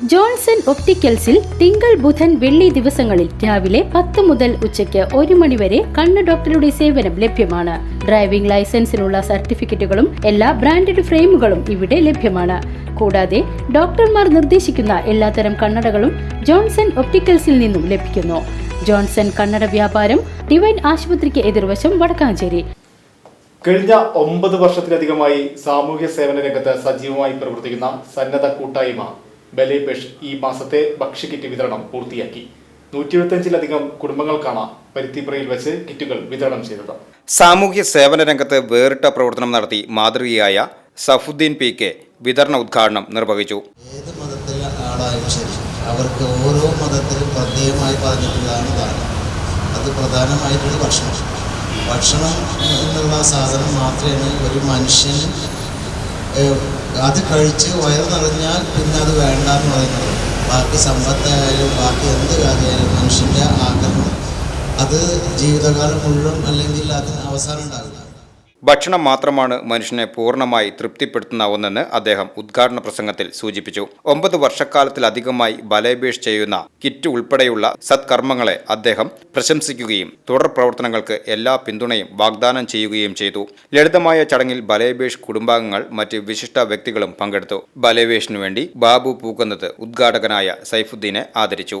Johnson ഒപ്റ്റിക്കൽസിൽ തിങ്കൾ ബുധൻ വെള്ളി ദിവസങ്ങളിൽ രാവിലെ പത്ത് മുതൽ ഉച്ചയ്ക്ക് ഒരു മണിവരെ കണ്ണ് ഡോക്ടറുടെ സേവനം ലഭ്യമാണ്. ഡ്രൈവിംഗ് ലൈസൻസിനുള്ള സർട്ടിഫിക്കറ്റുകളും എല്ലാ ബ്രാൻഡഡ് ഫ്രെയിമുകളും ഇവിടെ ലഭ്യമാണ്. കൂടാതെ ഡോക്ടർമാർ നിർദ്ദേശിക്കുന്ന എല്ലാത്തരം കണ്ണടകളും ജോൺസൺ ഒപ്റ്റിക്കൽസിൽ നിന്നും ലഭിക്കുന്നു. ജോൺസൺ കണ്ണട വ്യാപാരം ഡിവൈൻ ആശുപത്രിക്ക് എതിർവശം വടക്കാഞ്ചേരി. കഴിഞ്ഞ ഒമ്പത് വർഷത്തിലധികമായി സാമൂഹ്യ സേവന രംഗത്ത് സജീവമായി പ്രവർത്തിക്കുന്ന സന്നദ്ധ കൂട്ടായ്മ ബലേപേഷ് ഈ മാസത്തെ ഭക്ഷ്യക്കിറ്റ് വിതരണം പൂർത്തിയാക്കി. നൂറ്റി എഴുപത്തഞ്ചിലധികം കുടുംബങ്ങൾക്കാണ് പരുത്തിപ്പുറയിൽ വെച്ച് കിറ്റുകൾ വിതരണം ചെയ്തത്. സാമൂഹ്യ സേവന രംഗത്ത് വേറിട്ട പ്രവർത്തനം നടത്തി മാതൃകയായ സഫുദ്ദീൻ പി കെ വിതരണ ഉദ്ഘാടനം നിർവഹിച്ചു. ഏത് മതത്തിലെ ആളായാലും ശരി അവർക്ക് ഓരോ മതത്തിലും പ്രത്യേകമായി പറഞ്ഞിട്ടുള്ളതാണ് ദാനം. അത് പ്രധാനമായിട്ടുള്ള ഭക്ഷണം. ഭക്ഷണം എന്നുള്ള സാധനം മാത്രമേ ഒരു മനുഷ്യന് അത് കഴിച്ച് വയറ് നിറഞ്ഞാൽ പിന്നെ അത് വേണ്ട എന്ന് പറയുന്നത്. ബാക്കി സമ്പത്തായാലും ബാക്കി എന്ത് കാര്യമായാലും മനുഷ്യന്റെ ആഗ്രഹം. അത് ജീവിതകാലം മുഴുവൻ അല്ലെങ്കിൽ അതിന് അവസാനം ഉണ്ടാവില്ല. ഭക്ഷണം മാത്രമാണ് മനുഷ്യനെ പൂർണമായി തൃപ്തിപ്പെടുത്തുന്ന ഒന്നെന്ന് അദ്ദേഹം ഉദ്ഘാടന പ്രസംഗത്തിൽ സൂചിപ്പിച്ചു. ഒമ്പത് വർഷക്കാലത്തിലധികമായി ബലേപേഷ് ചെയ്യുന്ന കിറ്റ് ഉൾപ്പെടെയുള്ള സത്കർമ്മങ്ങളെ അദ്ദേഹം പ്രശംസിക്കുകയും തുടർ പ്രവർത്തനങ്ങൾക്ക് എല്ലാ പിന്തുണയും വാഗ്ദാനം ചെയ്യുകയും ചെയ്തു. ലളിതമായ ചടങ്ങിൽ ബലേബേഷ് കുടുംബാംഗങ്ങൾ മറ്റ് വിശിഷ്ട വ്യക്തികളും പങ്കെടുത്തു. ബലേബേഷിനു വേണ്ടി ബാബു പൂക്കുന്നത് ഉദ്ഘാടകനായ സൈഫുദ്ദീനെ ആദരിച്ചു.